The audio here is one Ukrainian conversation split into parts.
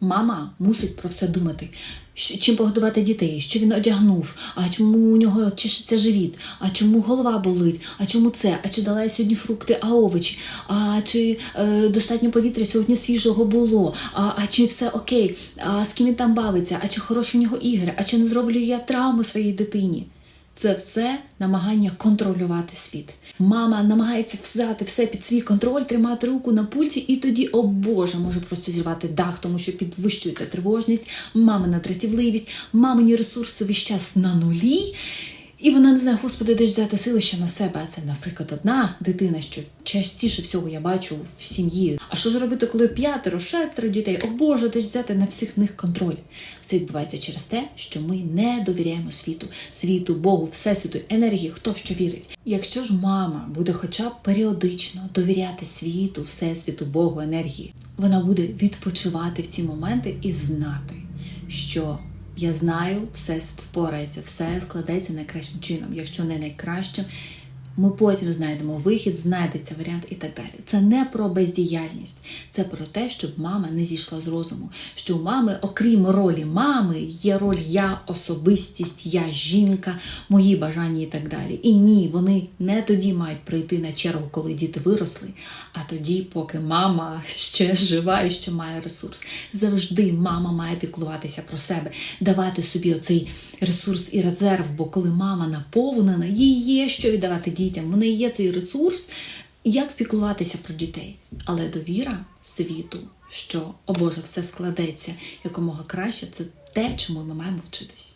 Мама мусить про все думати. Чим погодувати дітей, що він одягнув, а чому у нього чешеться живіт, а чому голова болить, а чому це, а чи дала я сьогодні фрукти, а овочі, а чи е, достатньо повітря сьогодні свіжого було, а, а чи все окей, а з ким він там бавиться, а чи хороші в нього ігри, а чи не зроблю я травму своїй дитині. Це все намагання контролювати світ. Мама намагається взяти все під свій контроль, тримати руку на пульсі, і тоді, о Боже, може просто зірвати дах, тому що підвищується тривожність, мамина тратівливість, мамині ресурси весь час на нулі. І вона не знає, господи, де ж взяти сили ще на себе. Це, наприклад, одна дитина, що частіше всього я бачу в сім'ї. А що ж робити, коли п'ятеро, шестеро дітей? О Боже, де ж взяти на всіх них контроль? Все відбувається через те, що ми не довіряємо світу, світу, Богу, всесвіту, енергії, хто в що вірить. Якщо ж мама буде хоча б періодично довіряти світу, всесвіту, Богу, енергії, вона буде відпочивати в ці моменти і знати, що я знаю, все впорається, все складеться найкращим чином. Якщо не найкращим, ми потім знайдемо вихід, знайдеться варіант і так далі. Це не про бездіяльність, це про те, щоб мама не зійшла з розуму. Що у мами, окрім ролі мами, є роль я особистість, я жінка, мої бажання і так далі. І ні, вони не тоді мають прийти на чергу, коли діти виросли, а тоді, поки мама ще жива і ще має ресурс. Завжди мама має піклуватися про себе, давати собі оцей ресурс і резерв. Бо коли мама наповнена, їй є що віддавати дітям. В неї є цей ресурс, як піклуватися про дітей. Але довіра світу, що о Боже, все складеться якомога краще, це те, чому ми маємо вчитись.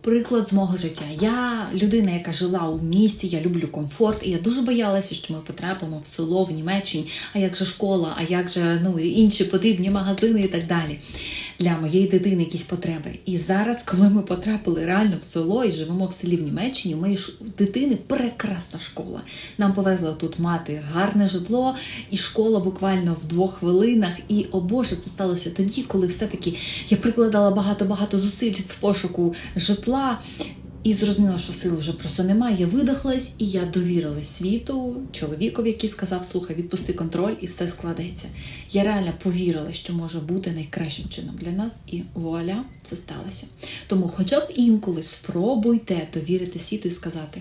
Приклад з мого життя. Я людина, яка жила у місті, я люблю комфорт, і я дуже боялася, що ми потрапимо в село в Німеччині, а як же школа, а як же ну інші потрібні магазини і так далі. Для моєї дитини якісь потреби. І зараз, коли ми потрапили реально в село і живемо в селі в Німеччині, у моєї дитини прекрасна школа. Нам повезло тут мати гарне житло, і школа буквально в двох хвилинах. І о Боже, це сталося тоді, коли все-таки я прикладала багато-багато зусиль в пошуку житла. І зрозуміла, що сил вже просто немає. Я видихлась, і я довірилась світу, чоловікові, який сказав: слухай, відпусти контроль, і все складеться. Я реально повірила, що може бути найкращим чином для нас, і вуаля, це сталося. Тому, хоча б інколи спробуйте довірити світу і сказати: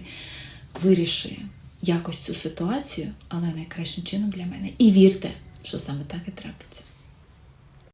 виріши якось цю ситуацію, але найкращим чином для мене. І вірте, що саме так і трапиться.